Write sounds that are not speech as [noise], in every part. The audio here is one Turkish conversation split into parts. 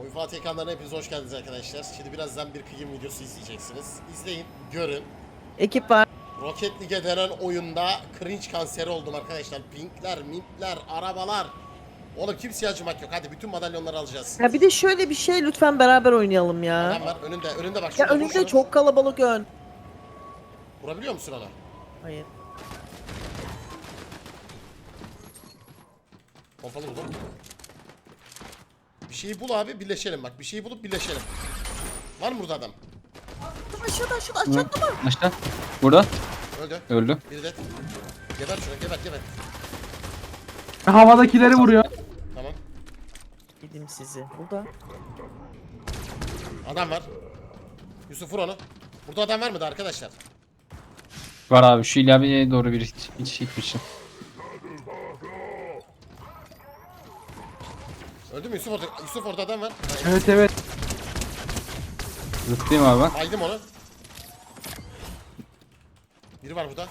Oyun Fatih ekranlarına hepiniz hoş geldiniz arkadaşlar. Şimdi birazdan bir kıyım videosu izleyeceksiniz. İzleyin, görün. Ekip var. Rocket League denen oyunda cringe kanseri oldum arkadaşlar. Pinkler, mintler, arabalar. Oğlum kimseye acımak yok. Hadi bütün madalyonları alacağız. Ya bir de şöyle bir şey lütfen beraber oynayalım ya. Adam var önünde, önünde bak. Ya şurada, önünde şunu. çok kalabalık ön. Vurabiliyor musun ona? Hayır. Pompalı buldum. Bir şeyi bul abi birleşelim bak. Bir şeyi bulup birleşelim. Var mı burada adam? Aşağıda aşağıda aşağıda mı? Aşağı. Burada. Öldü. Öldü. Biri de. Geber şuna geber geber. Havadakileri vuruyor. Tamam. Dedim sizi. Burada. Adam var. Yusuf vur onu. Burada adam var mıydı arkadaşlar? Var abi şu ilaveye doğru bir hiç, hiç gitmişim. Öldü mü Yusuf orada? Yusuf orada adam var. Ha, Evet evet. Zıplayayım abi ben. Baydım onu. Biri var burada.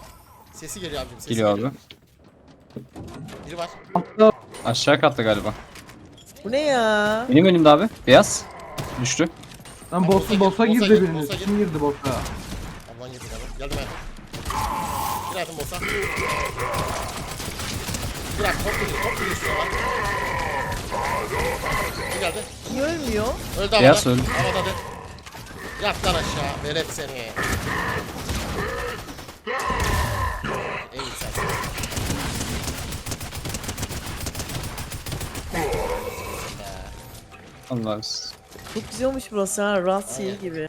Sesi geliyor abicim. Sesi Geliyor geliyor. abi. Biri var. Atla. Aşağı katta galiba. Bu ne ya? Benim önümde abi. Beyaz. Düştü. Lan Bossa boss'a gir, boss'a bossa girdi gir, biriniz. bossa gir. Kim girdi boss'a? Aman yedik adam. Geldim hayatım. Bir hayatım olsa. Bir hayatım top geliyor. Top geliyor şuna bak. Bir geldi. Niye ölmüyor? Öldü havada. Beyaz öldü. Havada de. Yat lan aşağı. Velet seni. Ey sen. Allah Çok güzel olmuş burası ha. Rassi Aynen. gibi.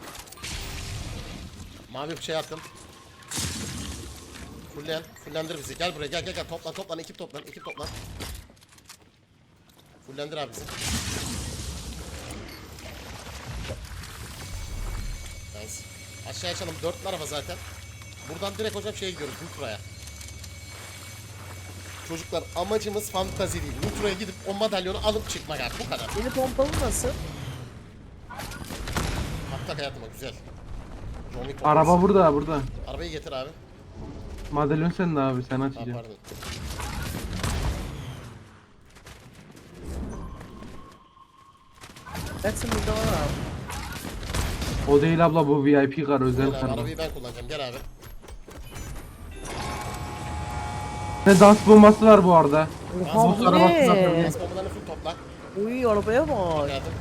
Mavi bir şey attım. Fullen, fullendir bizi. Gel buraya, gel gel gel. Toplan, toplan, ekip toplan, ekip toplan. Fullendir abi bizi. Nice. Aşağı açalım. Dörtlü araba zaten. Buradan direkt hocam şeye gidiyoruz, Nitro'ya. Çocuklar amacımız fantazi değil. Nitro'ya gidip o madalyonu alıp çıkmak abi. Bu kadar. Yeni pompalı nasıl? Hatta hayatıma güzel. Araba burada burada. Arabayı getir abi. Madalyon senin abi sen Ha, açacaksın. pardon. Jackson burada var abi. O değil abla bu VIP kar özel Gel abi, kar. arabayı ben kullanacağım. Gel abi. Ne dans bombası var bu arada. Oha bu arabası ne? zaten. Gaz bombalarını full topla. Uy arabaya bak. Hayatım.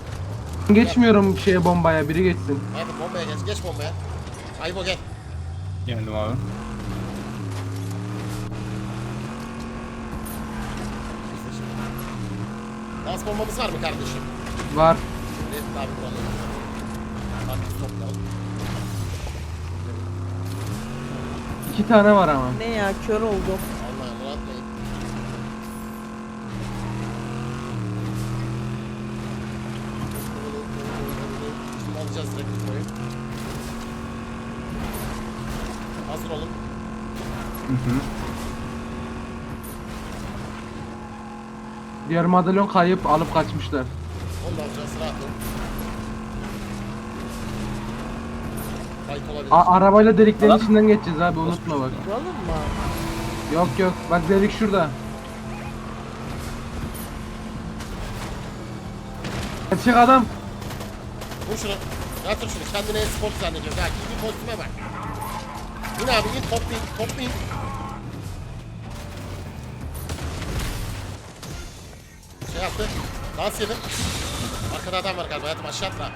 Geçmiyorum şeye bombaya biri geçsin. Hayatım bombaya geç. Geç bombaya. Aybo gel. Geldim abi. Gaz bombamız var mı kardeşim? Var. Şimdi abi kullanalım. Toplayalım. İki tane var ama. Ne ya kör oldum. Bunu atmayın. Şimdi alacağız direkt Nitro'yu. Hazır olun. Hı hı. Diğer madalyon kayıp alıp kaçmışlar. Onu da alacağız. Rahat olun. Kayıt olabilir. A arabayla deliklerin içinden geçeceğiz abi unutma bak. Vuralım mı? Yok yok bak delik şurada. Gerçek adam. Vur şunu. Yatır şunu. Kendine spor zannediyor. Ya giydiğin kostüme bak. İn abi in toplayın. Toplayın. Şey yaptı. Dans edin. Arkada adam var galiba. Hayatım aşağı atla.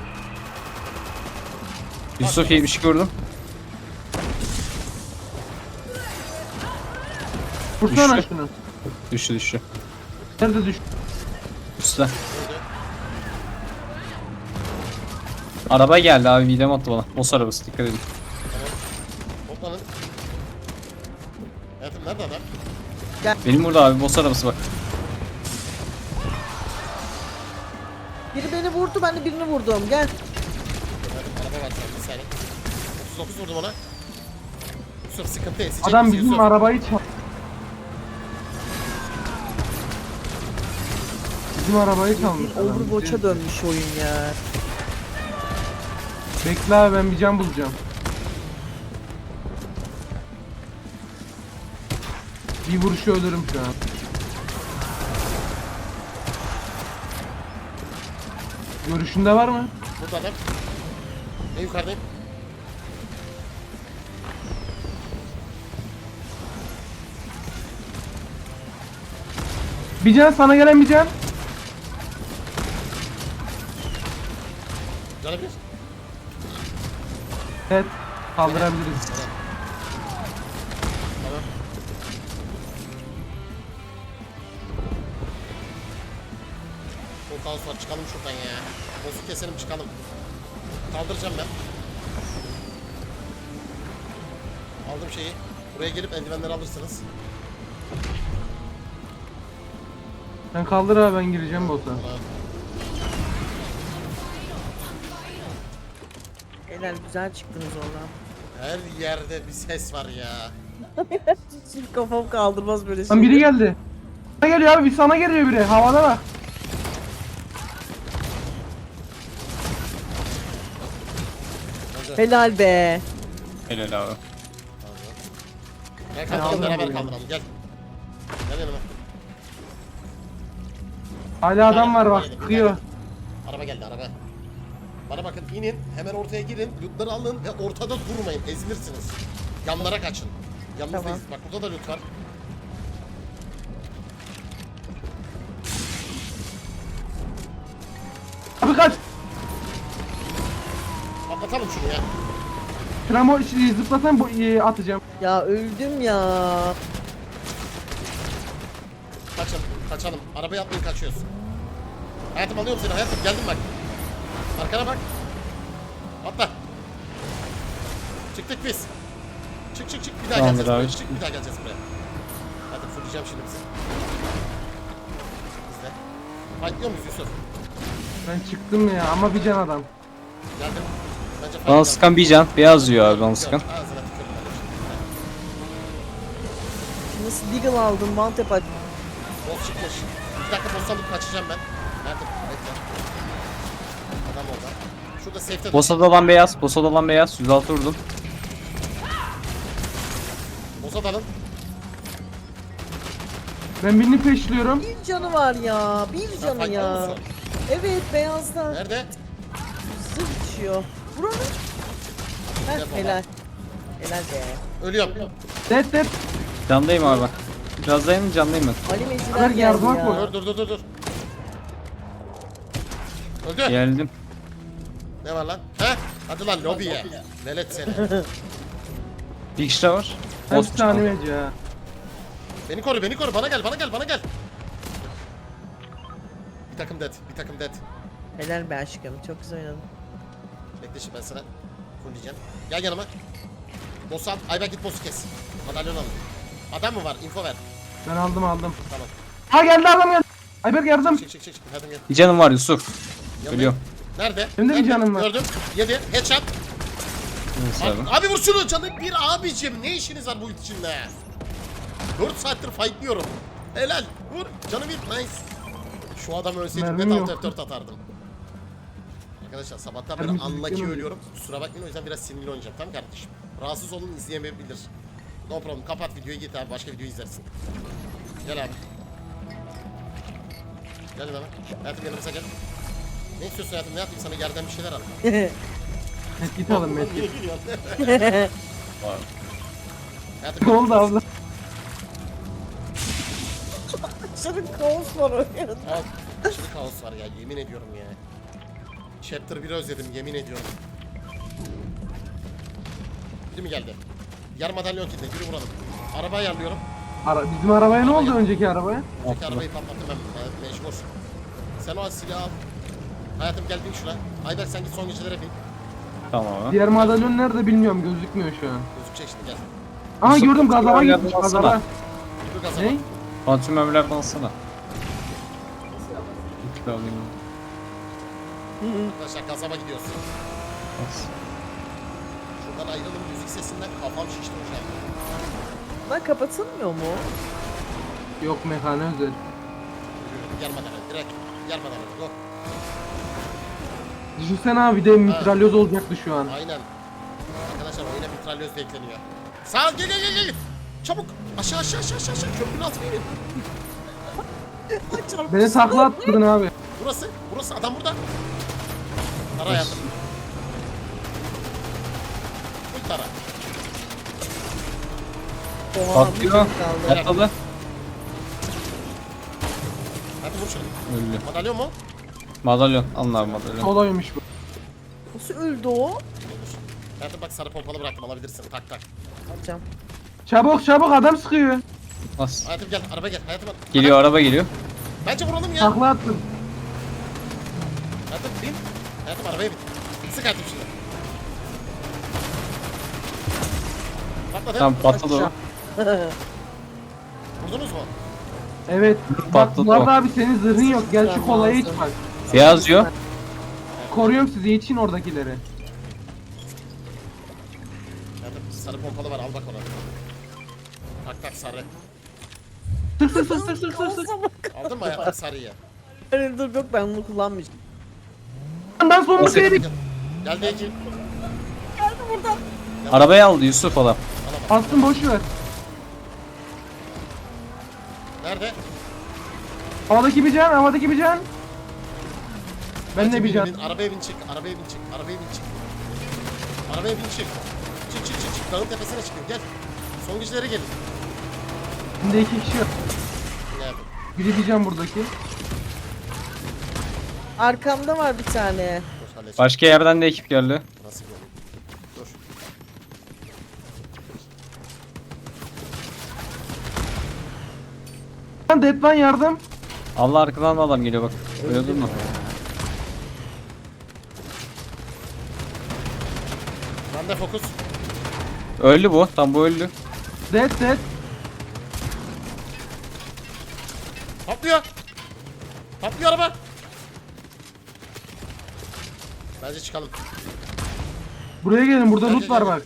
Yusuf 72 vurdum. Vursana Düştü. şunu. Düştü düştü. Nerede düş? Üstte. Öldü. Araba geldi abi midem attı bana. Boss arabası dikkat edin. Tamam. Toplanın. Hayatım nerede adam? Benim burada abi boss arabası bak. Biri beni vurdu ben de birini vurdum. Gel. Var sen bir saniye. 39 vurdum ona. Yusuf sıkıntı ezecek Adam bizi bizim Yusuf. arabayı çal. Bizim arabayı çalmış. Adam. Overwatch'a dönmüş oyun ya. Bekle abi ben bir can bulacağım. Bir vuruşu ölürüm şu an. Görüşünde var mı? Burada adam. En yukarıdayım. Bir can sana gelen bir can. Canı bir. Evet. Kaldırabiliriz. Tamam. Çok kaos var. Çıkalım şuradan ya. Boss'u keselim çıkalım. Kaldıracağım ben. Aldım şeyi. Buraya gelip eldivenleri alırsınız. Sen kaldır abi ben gireceğim bota. Beyler güzel çıktınız oradan. Her yerde bir ses var ya. [laughs] Kafam kaldırmaz böyle şey. Lan biri geldi. Sana geliyor abi bir sana geliyor biri. Havada bak. Helal be. Helal abi. Gel kaldıralım aldım beraber kaldıralım gel. Gel yanıma. Hala adam var bak tane. Araba geldi araba. Bana bakın inin hemen ortaya girin lootları alın ve ortada durmayın ezilirsiniz. Yanlara kaçın. Yanınızdayız. Tamam. Bak burada da loot var. Abi kaç. Atlatalım şunu ya. Tramo şey, zıplasan bu e, atacağım. Ya öldüm ya. Kaçın. Kaçalım. Arabaya atlayın kaçıyoruz. Hayatım alıyorum seni hayatım geldim bak. Arkana bak. Atla. Çıktık biz. Çık çık çık bir daha Tamamdır geleceğiz buraya. Çık bir daha geleceğiz buraya. Hadi fırlayacağım şimdi bizi. Bizde. Fightlıyor muyuz Yusuf? Ben çıktım ya ama bir can adam. Geldim. Bana sıkan bir can. Beyaz diyor abi bana sıkan. Nasıl deagle aldım mantep aç. Boss çıkmış. Bir dakika boss alıp kaçacağım ben. Nerede? Bekle. Adam orada. Şurada safe'te dur. Boss'a olan beyaz. Boss'a olan beyaz. 106 vurdum. Boss'a dalın. Ben birini peşliyorum. Bir canı var ya. Bir canı ya. Evet beyazdan. Nerede? Zırh düşüyor. Onu. Heh, helal. Helal be. Ölüyorum. Dead dead. Candayım abi. Biraz dayanın candayım ben. Ali Meciler geldi yardıma ya. koy. Dur dur dur dur dur. Öldü. Geldim. Ne var lan? He? Hadi lan lobiye. Velet seni. Bir kişi var. Boss meci ya. Beni koru beni koru. Bana gel bana gel bana gel. Bir takım dead. Bir takım dead. Helal be aşkım. Çok güzel oynadın. Bekle şimdi ben sana fullleyeceğim. Gel yanıma. Boss'u al. Ayber git boss'u kes. Madalyon alın. Adam mı var? Info ver. Ben aldım aldım. Tamam. Ha geldi adam geldi. Ayberk yardım. Çık çık çık. çık. Hadi gel. Bir canım var Yusuf. Yanındayım. Ölüyorum. Nerede? Benim de bir Nerede? canım var. Gördüm. Yedi. Headshot. Neyse Abi, abi. abi vur şunu canım bir abicim ne işiniz var bu içinde? 4 saattir fightlıyorum. Helal vur canım bir nice. Şu adam ölseydi Mermim net yok. alt F4 atardım. Arkadaşlar sabahtan beri mu? ölüyorum. Kusura bakmayın o yüzden biraz sinirli oynayacağım tamam kardeşim. Rahatsız olun izleyemeyebilir. No problem kapat videoyu git abi başka video izlersin. Gel abi. Gel bana. Hayatım yanımıza gel. Ne istiyorsun hayatım ne yapayım sana yerden bir şeyler al. Medkit alın gülüyorsun? Var. Hayatım [laughs] Ne oldu abla? Aşırı kaos var oyunda. Al. Aşırı kaos var ya yemin ediyorum ya. Chapter 1'i özledim yemin ediyorum. Biri mi geldi? Yer madalyon kilde yürü vuralım. Araba ayarlıyorum. Ara, bizim arabaya ne oldu önceki arabaya? Öteki arabayı patlattım ben ben mecbur. Sen o silahı al. Hayatım gel bin şuna. Ayber sen git son gecelere bin. Tamam abi. Diğer madalyon nerede bilmiyorum gözükmüyor şu an. Gözükecek şimdi gel. Aha Yusuf, gördüm gazaba yardım gitmiş alsana. gazaba. Yürü gaza Ne? bak. Fatih Ömürler'den alsana. Bir kilo alayım. Arkadaşlar gazaba gidiyorsun. Şuradan ayrılın müzik sesinden kafam şişti hocam. Lan kapatılmıyor mu? Yok mekane özel. Yer madalyon direkt. Yer madalyon go. Düşünsene abi de mitralyoz olacaktı şu an. Aynen. Arkadaşlar oyuna mitralyöz de ekleniyor. Sağ ol gel gel gel gel. Çabuk. Aşağı aşağı aşağı aşağı. aşağı. Köprünün altına inin. Beni takla attırdın abi. Burası. Burası adam burada. Tara hayatım. Full tara. Patlıyor. Patladı. Hadi vur şunu. Öldü. Madalyon mu? Madalyon. Alın abi madalyon. Soloymuş bu. Nasıl öldü o? Hayatım bak sarı pompalı bıraktım alabilirsin. Tak tak. Alacağım. Çabuk çabuk adam sıkıyor. Nasıl? Hayatım gel araba gel. Hayatım at. Geliyor araba geliyor. Bence vuralım ya. Takla attım. Hayatım bin. Hayatım arabaya bin. Sık hayatım şimdi. Patladı. Tam patladı o. [laughs] Vurdunuz mu? Evet. Bak Patladı Murat o. abi senin zırhın yok. Gel şu Tamam, kolaya iç bak. Beyaz diyor. Koruyorum sizi için oradakileri. Hayatım sarı pompalı var al bak ona. Tak tak sarı. Sık sık sık sık sık sık sık. Aldın mı hayatım sarıyı? Hayır, dur yok ben bunu kullanmayacağım. Ondan sonra Nasıl? seyrik. Gel de iki. Arabayı aldı Yusuf adam. Bastım boş ver. Nerede? Havadaki bir can, havadaki bir can. Ben de bir bin, can. bin. Arabaya bin çık. Arabaya bin çık. Arabaya bin çık. Arabaya bin çık. Çık çık çık çık. Dağın tepesine çıkın gel. Son güçlere gelin. Şimdi iki kişi yok. Nerede? Biri bir can buradaki. Arkamda var bir tane. Dur halledeceğim. Başka yerden de ekip geldi. Nasıl Dur. Lan Deadman yardım. Allah arkadan da adam geliyor bak. Öyle durma. Bende fokus. Öldü bu. Tam bu öldü. Dead dead. Çıkalım. Buraya gelin burada Gel, loot gel, var gel. bak.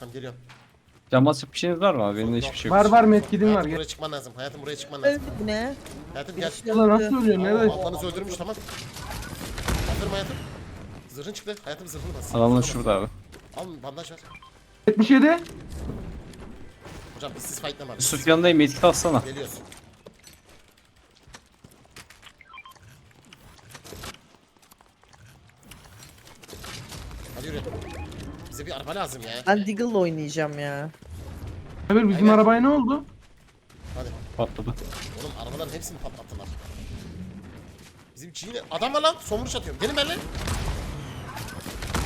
Tamam geliyorum. Can basıp bir şeyiniz var mı abi? Benim de hiçbir şey yok. Var var medkidim var. Hayatım Gel. buraya çıkman lazım. Hayatım buraya çıkman Öldü lazım. bu ne? Hayatım gel. Birisi Ulan nasıl ölüyor? Nerede? Ablanız öldürmüş tamam. Aferin hayatım. Zırhın çıktı. Hayatım zırhını bas. Adamlar Zırhını şurada abi. bas. Al bandaj ver. 77. Hocam biz siz fightlama. Yusuf yanındayım. Medkit alsana. Geliyorsun. Hadi yürü. Bize bir araba lazım ya. Ben Deagle'la oynayacağım ya. Haber bizim Aynen. arabaya ne oldu? Hadi. Patladı. Oğlum arabaların hepsini patlattılar. Bizim Çin'e adam var lan. Son vuruş atıyorum. Gelin benimle.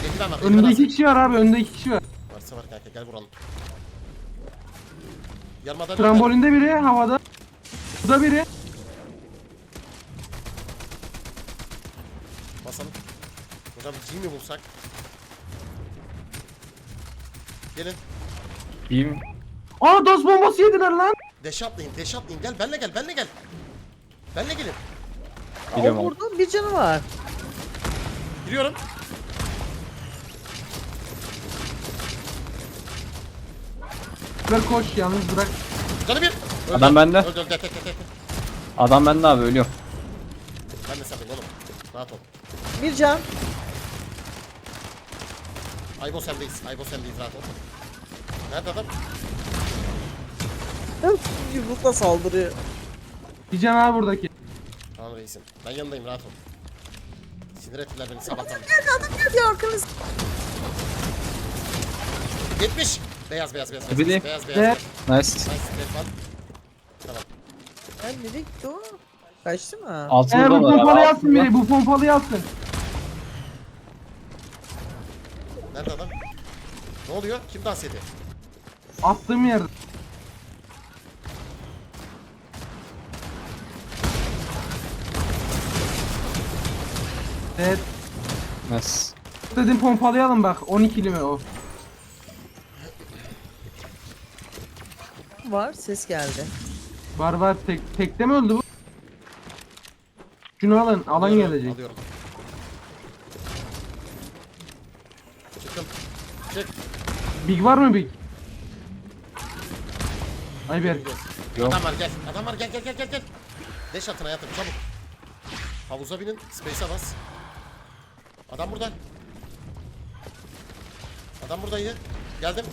Eldiven var. Önünde eldiven iki lazım. kişi var abi. Önünde iki kişi var. Varsa var kanka gel vuralım. Yarmadan Trambolinde biri havada. Burada biri. Basalım. Hocam G mi bulsak? Gelin. İyiyim. Aa dost bombası yediler lan. Deş atlayın, deş atlayın. Gel benle gel, benle gel. Benle gelin. Abi. vurdu bir canı var. Giriyorum. Ver koş yalnız bırak. Canı bir. Öldü. Adam bende. Öldü, öldü. Tek, tek, tek, tek. Adam bende abi ölüyor. Ben de sendeyim oğlum. Rahat ol. Bir can. Aybo sendeyiz. Aybo sendeyiz. Rahat ol. Nerede adam? Yumrukla saldırıyor. Can abi buradaki. Tamam reisim. Ben yanındayım. Rahat ol. Sinir ettiler beni sabahtan. Geldi adam geldi arkanız. 70. Beyaz, beyaz, beyaz. Beyaz, beyaz, beyaz. Evet. beyaz. Nice. Nice. Red one. Tamam. Ya nereye gitti o? Kaçtı mı? Altında Eğer bu var abi. pompalı altında. biri. Bu pompalı alsın. Nerede adam? Ne oluyor? Kim dans ediyor? Attığım yerde. Evet. Nice. Dedim pompalıyı alın bak. 12'li mi o? Var ses geldi. Var var. Tek, tekte mi öldü bu? Şunu alın. Alan Alıyorum, gelecek. Alıyorum. Çıktım. Çık. Big var mı Big? Ayber. Yok. Adam var gel. Adam var gel gel gel gel gel. Deş atın hayatım çabuk. Havuza binin. Space'e bas. Adam burada. Adam buradaydı. Geldim.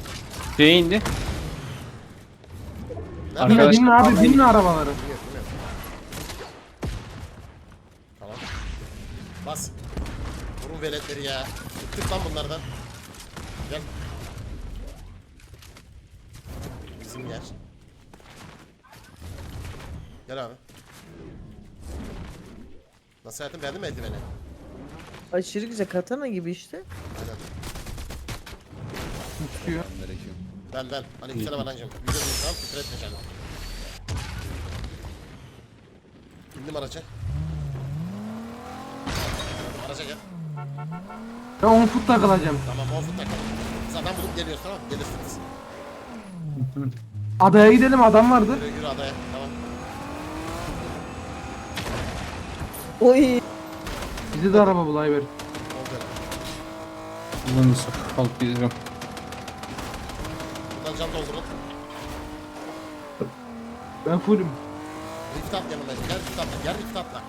Şeye indi. Nerede? Arkadaş- binin abi binin arabaları. Tamam. Bas. Vur Rum veletleri ya. Bıktık lan bunlardan. Gel. Yer. Gel abi. Nasıl hayatım beğendin mi eldiveni? Aşırı güzel katana gibi işte. Aynen. Çıkıyor. Ben ben. Aleykümselam anancım. Video değil tamam küfür etme canım. İndim araca. Araca gel. Ben 10 foot takılacağım. Tamam 10 foot takalım. Zaten bulup geliyoruz tamam mı? Gelirsiniz. [laughs] Adaya gidelim adam vardır. Yürü yürü adaya. Tamam. Oy. Bize de araba bul Ayber. Oldu öyle. Bunun Yusuf. Kalıp gidiyorum. Buradan can doldurun. Ben fullüm. Rift at yanıma. Gel rift atla. Gel rift atla.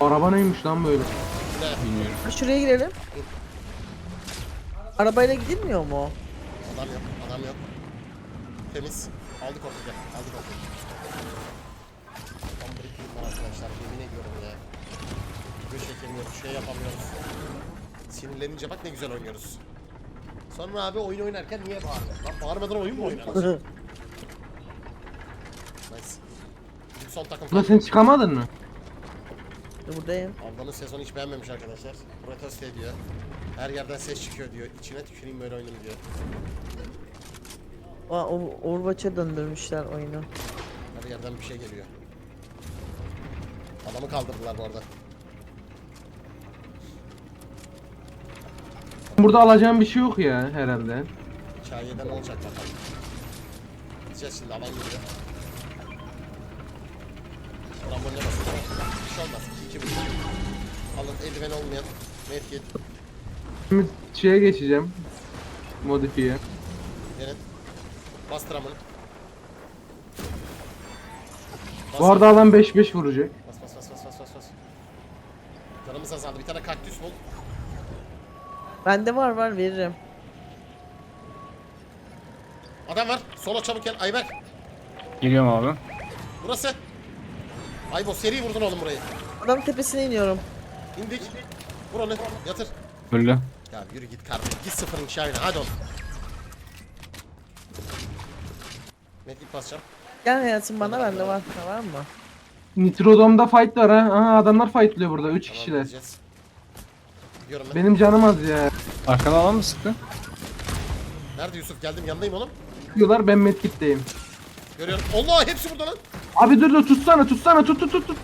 Araba neymiş lan böyle? Şuraya. Bilmiyorum. Şuraya girelim. Arabayla gidilmiyor mu? Adam yok. Adam yok. Temiz. Aldık gel. Aldık orada. Tam bir var arkadaşlar. Yemin ediyorum ya. Video çekemiyoruz. Şey yapamıyoruz. Sinirlenince bak ne güzel oynuyoruz. Sonra abi oyun oynarken niye bağırıyor? Lan bağırmadan oyun mu oynanır? [laughs] nice. Bizim son takım. Ulan sen çıkamadın mı? Buradayım. Ablanın sezonu hiç beğenmemiş arkadaşlar. Protesto ediyor. Her yerden ses çıkıyor diyor. İçine tüküreyim böyle oyunun diyor. Aa, o Overwatch'a döndürmüşler oyunu. Her yerden bir şey geliyor. Adamı kaldırdılar bu arada. Burada alacağım bir şey yok ya herhalde. Hikayeden olacak bakalım. Gideceğiz şimdi alan geliyor. Tramboline basın. Bir şey olmaz. İki buçuk. Alın eldiven olmayan. Medkit. Şimdi şeye geçeceğim. Modifiye. Gelin. Bas trambolin. Bas, Bu arada adam 5-5 vuracak. Bas bas bas bas bas bas bas. Canımız azaldı. Bir tane kaktüs bul. Bende var var veririm. Adam var. Sola çabuk gel. Ayberk. Geliyorum abi. Burası. Aybo seri vurdun oğlum burayı. Adam tepesine iniyorum. İndik. Vur onu. Yatır. Öldü. Ya yürü git kardeşim. Git sıfırın şahine. Hadi oğlum. Medkit basacağım. Gel hayatım bana bende var. Tamam mı? Nitrodom'da fight var ha. Aha adamlar fightlıyor burada 3 Tamam kişiler. gideceğiz. Gidiyorum ben. Benim canım az ya. Arkana alan mı sıktı? Nerede Yusuf? Geldim yanındayım oğlum. Diyorlar ben medkit'teyim. Görüyorum. Allah hepsi burada lan. Abi dur dur tutsana tutsana tut tut tut tut.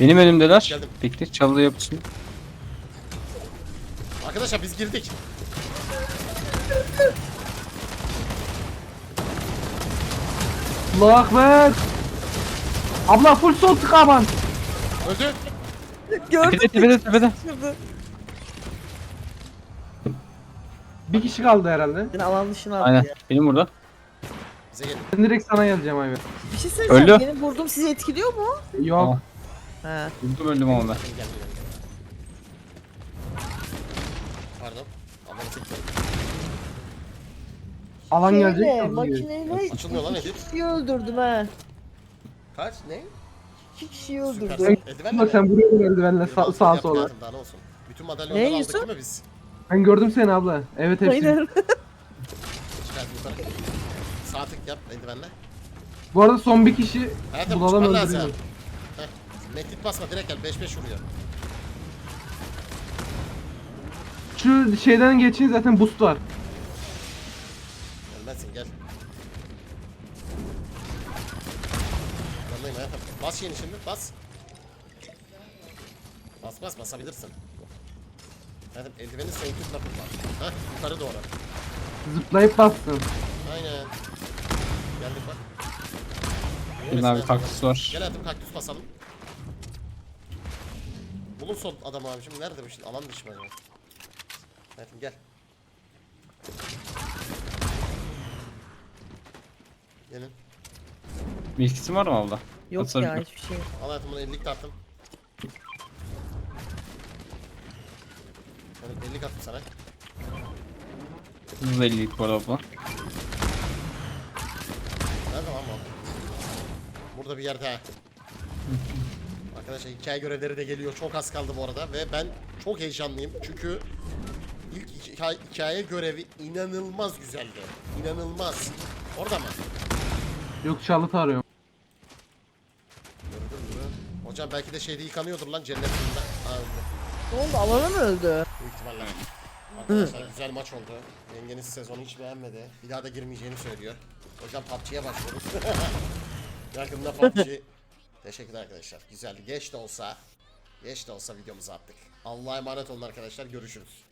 Benim elimdeler. Geldim. Bekle çalıda yapısın. Arkadaşlar biz girdik. Allah akbar. Abla full sol tık aman. Öldü. Gördüm. Tepede tepede. Bir kişi kaldı herhalde. Beni alan dışına attı Aynen. ya. Benim burada. Bize gelin. Ben direkt sana geleceğim abi. Bir şey söyleyeceğim. Öldü. Benim vurduğum sizi etkiliyor mu? Yok. Tamam. He. Vurdum öldüm ama ben. Gel gel gel. Alan gelecek. Şeyle, buraya. makineyle Açılmıyor lan iki Edip. kişiyi öldürdüm ha. Kaç? Ne? İki kişiyi Süpersin. öldürdüm. Eldiven Bak sen buraya merdivenle Yürü, sağ, sağa sola. Daha ne olsun? Bütün madalyonları Ne aldık Yusuf? değil mi biz? Ben gördüm seni abla. Evet hepsi. Aynen. [laughs] Çıkart yukarı. Sağ tık yap eldivenle. Bu arada son bir kişi Hayatım bulalım çıkman lazım. öldürelim. Heh. Medkit basma direkt gel 5-5 vuruyor. Şu şeyden geçin zaten boost var. Gelmezsin gel. Yanındayım hayatım. Bas yeni şimdi bas. Bas bas basabilirsin. Hayatım eldiveni sayın tutma kullan. Heh yukarı doğru. Zıplayıp bastın. Aynen. Geldik bak. Benim abi kaktüs var. Gel hayatım kaktüs basalım. Bulun son adam abicim. Nerede bu şimdi? Alan dışı mı acaba? Hayatım gel. Gelin. Bilgisi var mı abla? Yok Atarım. ya hiçbir şey yok. Al hayatım bunu 50'lik tarttım. Yani 50'lik attım sana. Hızlı 50'lik bu arada abla. Nerede lan bu? Burada bir yerde ha. Arkadaşlar hikaye görevleri de geliyor. Çok az kaldı bu arada ve ben çok heyecanlıyım. Çünkü ilk hikaye, hikaye görevi inanılmaz güzeldi. İnanılmaz. Orada mı? Yok Charlotte arıyorum. Gördün mü? Hocam belki de şeyde yıkanıyordur lan cennet suyunda. Ha öldü. Ne oldu? Alana mı öldü? Büyük ihtimalle. Arkadaşlar güzel maç oldu. Yengeniz sezonu hiç beğenmedi. Bir daha da girmeyeceğini söylüyor. Hocam PUBG'ye başlıyoruz. [laughs] Yakında PUBG. Teşekkürler arkadaşlar. Güzeldi. Geç de olsa, geç de olsa videomuzu attık. Allah'a emanet olun arkadaşlar. Görüşürüz.